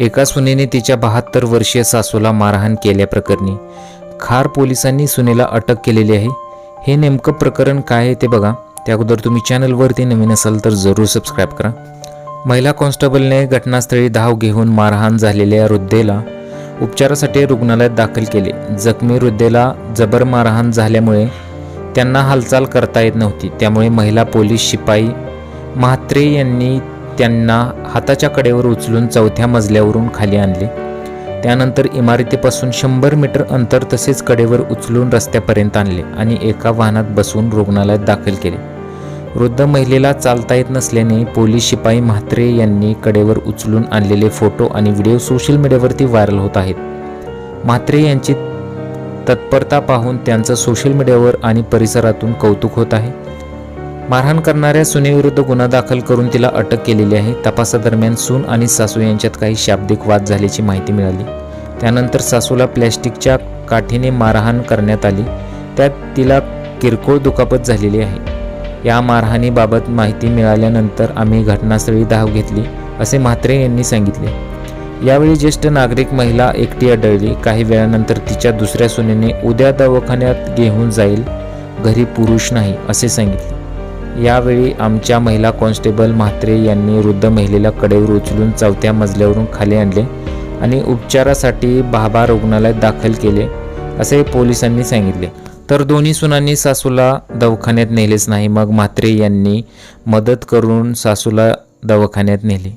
एका सुनेने तिच्या बहात्तर वर्षीय सासूला मारहाण केल्याप्रकरणी खार पोलिसांनी सुनेला अटक केलेली आहे. हे नेमकं प्रकरण काय आहे ते बघा. त्या अगोदर तुम्ही चॅनलवरती नवीन असाल तर जरूर सबस्क्राईब करा. महिला कॉन्स्टेबलने घटनास्थळी धाव घेऊन मारहाण झालेल्या वृद्धेला उपचारासाठी रुग्णालयात दाखल केले. जखमी वृद्धेला जबर मारहाण झाल्यामुळे त्यांना हालचाल करता येत नव्हती. त्यामुळे महिला पोलीस शिपाई म्हात्रे यांनी त्यांना हाताच्या कडेवर उचलून चौथ्या मजल्यावरून खाली आणले. त्यानंतर इमारतीपासून शंभर मीटर अंतर तसेच कडेवर उचलून रस्त्यापर्यंत आणले आणि एका वाहनात बसून रुग्णालयात दाखल केले. वृद्ध महिलेला चालता येत नसल्याने पोलीस शिपाई म्हात्रे यांनी कडेवर उचलून आणलेले फोटो आणि व्हिडिओ सोशल मीडियावरती व्हायरल होत आहेत. म्हात्रे यांची तत्परता पाहून त्यांचं सोशल मीडियावर आणि परिसरातून कौतुक होत आहे. मारहाण करणाऱ्या सुनेविरुद्ध गुन्हा दाखल करून तिला अटक केलेली आहे. तपासादरम्यान सून आणि सासू यांच्यात काही शाब्दिक वाद झाल्याची माहिती मिळाली. त्यानंतर सासूला प्लॅस्टिकच्या काठीने मारहाण करण्यात आली. त्यात तिला किरकोळ दुखापत झालेली आहे. या मारहाणीबाबत माहिती मिळाल्यानंतर आम्ही घटनास्थळी धाव घेतली असे म्हात्रे यांनी सांगितले. यावेळी ज्येष्ठ नागरिक महिला एकटी आढळली. काही वेळानंतर तिच्या दुसऱ्या सुनेने उद्या दवाखान्यात घेऊन जाईल. घरी पुरुष नाही असे सांगितले. यावेळी आमच्या महिला कॉन्स्टेबल म्हात्रे यांनी वृद्ध महिलेला कडेवर उचलून चौथ्या मजल्यावरून खाली आणले आणि उपचारासाठी भाभा रुग्णालयात दाखल केले असे पोलिसांनी सांगितले. तर दोन्ही सुनांनी सासूला दवाखान्यात नेलेच नाही मग म्हात्रे यांनी मदत करून सासूला दवाखान्यात नेले.